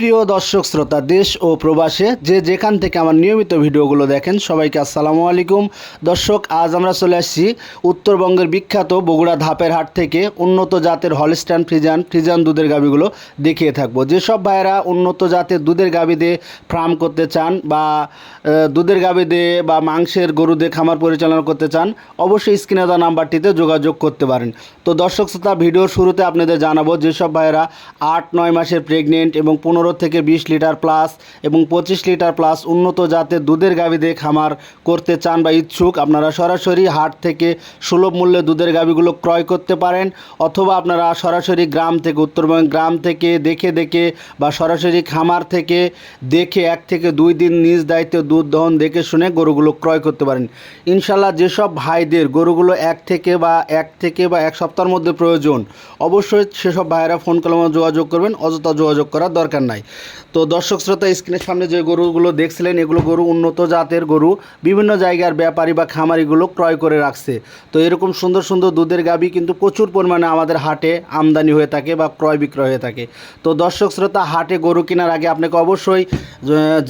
প্রিয় দর্শক শ্রোতা, দেশ ও প্রবাসে যে যেখান থেকে আমার নিয়মিত ভিডিওগুলো দেখেন, সবাইকে আসসালামু আলাইকুম। দর্শক, আজ আমরা চলে আসছি উত্তরবঙ্গের বিখ্যাত বগুড়া ধাপের হাট থেকে উন্নত জাতের হলস্টান ফ্রিজান ফ্রিজান দুধের গাবিগুলো দেখিয়ে থাকব। যেসব ভাইয়েরা উন্নত জাতের দুধের গাবি দিয়ে ফার্ম করতে চান বা দুধের গাবি দিয়ে বা মাংসের গরু দিয়ে খামার পরিচালনা করতে চান, অবশ্যই স্ক্রিনে দেওয়া নাম্বারটিতে যোগাযোগ করতে পারেন। তো দর্শক শ্রোতা, ভিডিওর শুরুতে আপনাদের জানাব, যেসব ভাইয়েরা আট, নয় মাসের প্রেগনেন্ট এবং পনেরো থেকে বিশ লিটার প্লাস এবং পঁচিশ লিটার প্লাস উন্নত জাতের দুধের গাভি দিয়ে খামার করতে চান বা ইচ্ছুক, আপনারা সরাসরি হাট থেকে সুলভ মূল্যে দুধের গাভিগুলো ক্রয় করতে পারেন অথবা আপনারা সরাসরি গ্রাম থেকে উত্তরবঙ্গ গ্রাম থেকে দেখে দেখে বা সরাসরি খামার থেকে দেখে এক থেকে দুই দিন নিজ দায়িত্বে দুধ দহন দেখে শুনে গরুগুলো ক্রয় করতে পারেন। ইনশাল্লাহ যেসব ভাইদের গরুগুলো এক থেকে বা এক থেকে বা এক সপ্তাহের মধ্যে প্রয়োজন, অবশ্যই সেসব ভাইয়েরা ফোন কলমে যোগাযোগ করবেন, অযথা যোগাযোগ করার দরকার নাই। তো দর্শক শ্রোতা, স্ক্রিনের সামনে যে গরুগুলো দেখছিলেন, এগুলো গরু উন্নত জাতের গরু। বিভিন্ন জায়গার ব্যাপারী বা খামারিগুলো ক্রয় করে রাখছে। তো এরকম সুন্দর সুন্দর দুধের গাবি কিন্তু প্রচুর পরিমাণে আমাদের হাটে আমদানি হয়ে থাকে বা ক্রয় বিক্রয় হয়ে থাকে। তো দর্শক শ্রোতা, হাটে গরু কেনার আগে আপনাকে অবশ্যই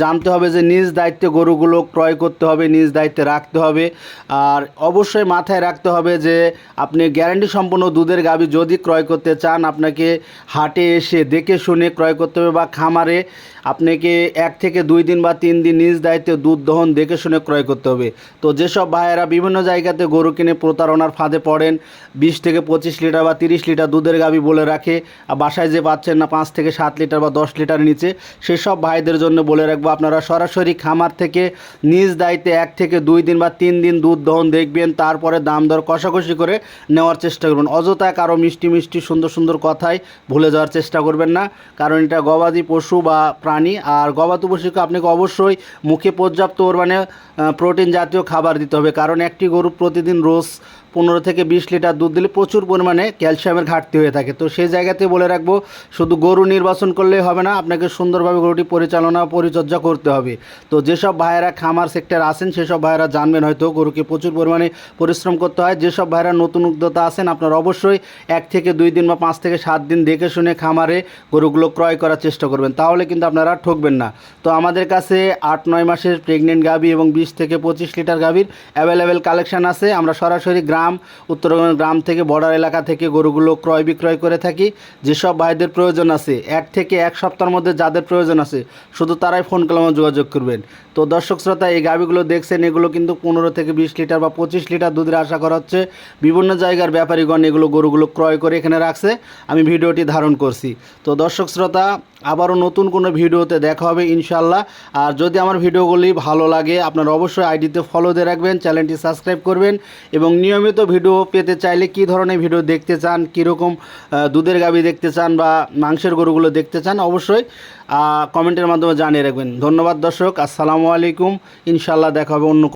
জানতে হবে যে নিজ দায়িত্বে গরুগুলো ক্রয় করতে হবে, নিজ দায়িত্বে রাখতে হবে। আর অবশ্যই মাথায় রাখতে হবে যে আপনি গ্যারান্টি সম্পন্ন দুধের গাবি যদি ক্রয় করতে চান, আপনাকে হাটে এসে দেখে শুনে ক্রয় করতে হবে বা খামারে আপনাকে এক থেকে দুই দিন বা তিন দিন নিজ দায়িত্বে দুধ দহন দেখে শুনে ক্রয় করতে হবে। তো যেসব ভাইয়েরা বিভিন্ন জায়গাতে গরু কিনে প্রতারণার ফাঁদে পড়েন, বিশ থেকে পঁচিশ লিটার বা তিরিশ লিটার দুধের গাবি বলে রাখে, আর বাসায় যে পাচ্ছেন না পাঁচ থেকে সাত লিটার বা দশ লিটার নিচে, সেসব ভাইদের জন্য বলে রাখব, আপনারা সরাসরি খামার থেকে নিজ দায়িত্বে এক থেকে দুই দিন বা তিন দিন দুধ দহন দেখবেন, তারপরে দাম দর কষাকষি করে নেওয়ার চেষ্টা করবেন। অযথা কারও মিষ্টি মিষ্টি সুন্দর সুন্দর কথায় ভুলে যাওয়ার চেষ্টা করবেন না, কারণ এটা গবাদি পশু বা প্রাণী, আর গবাদি পশুকে আপনাকে অবশ্যই মুখে পর্যাপ্ত পরিমাণে প্রোটিন জাতীয় খাবার দিতে হবে। কারণ একটি গরু প্রতিদিন রোজ পনেরো থেকে বিশ লিটার দুধ দিলে প্রচুর পরিমাণে ক্যালসিয়ামের ঘাটতি হয়ে থাকে। তো সেই জায়গাতে বলে রাখব, শুধু গরু নির্বাচন করলেই হবে না, আপনাকে সুন্দরভাবে গরুটি পরিচালনা, পরিচর্যা করতে হবে। তো যেসব ভাইয়েরা খামার সেক্টর আছেন, সেসব ভাইয়েরা জানবেন হয়তো গরুকে প্রচুর পরিমাণে পরিশ্রম করতে হয়। যেসব ভাইয়েরা নতুন উদ্যোক্তা আছেন, আপনারা অবশ্যই এক থেকে দুই দিন বা পাঁচ থেকে সাত দিন দেখে শুনে খামারে গরুগুলো ক্রয় করার চেষ্টা করবেন। তাহলে কিন্তু আপনারা ঠকবেন না। তো আমাদের কাছে আট, নয় মাসের প্রেগনেন্ট গাভি এবং বিশ থেকে পঁচিশ লিটার গাভির অ্যাভেলেবেল কালেকশন আছে। আমরা সরাসরি গ্রাম উত্তরবঙ্গ গ্রাম থেকে বর্ডার এলাকা থেকে গরুগুলো ক্রয় বিক্রয় করে থাকি। যেসব ভাইদের প্রয়োজন আছে, এক থেকে এক সপ্তাহের মধ্যে যাদের প্রয়োজন আছে, শুধু তারাই ফোন কলমে যোগাযোগ করবেন। তো দর্শক শ্রোতা, এই গাভিগুলো দেখছেন, এগুলো কিন্তু পনেরো থেকে বিশ লিটার বা পঁচিশ লিটার দুধের আশা করা হচ্ছে। বিভিন্ন জায়গার ব্যাপারীগণ এগুলো গরুগুলো ক্রয় করে এখানে রাখছে। আমি ভিডিওটি ধারণ করছি। তো দর্শক শ্রোতা আবারও নতুন কোনো ভিডিওতে দেখা হবে ইনশাল্লাহ আর যদি আমার ভিডিওগুলি ভালো লাগে, আপনারা অবশ্যই আইডিতে ফলো দিয়ে রাখবেন, চ্যানেলটি সাবস্ক্রাইব করবেন এবং নিয়মিত ভিডিও পেতে চাইলে কি ধরনের ভিডিও দেখতে চান, কীরকম দুধের গাবি দেখতে চান বা মাংসের গরুগুলো দেখতে চান অবশ্যই কমেন্টের মাধ্যমে জানিয়ে রাখবেন। ধন্যবাদ দর্শক, আসসালামু আলাইকুম ইনশাল্লাহ দেখা হবে অন্য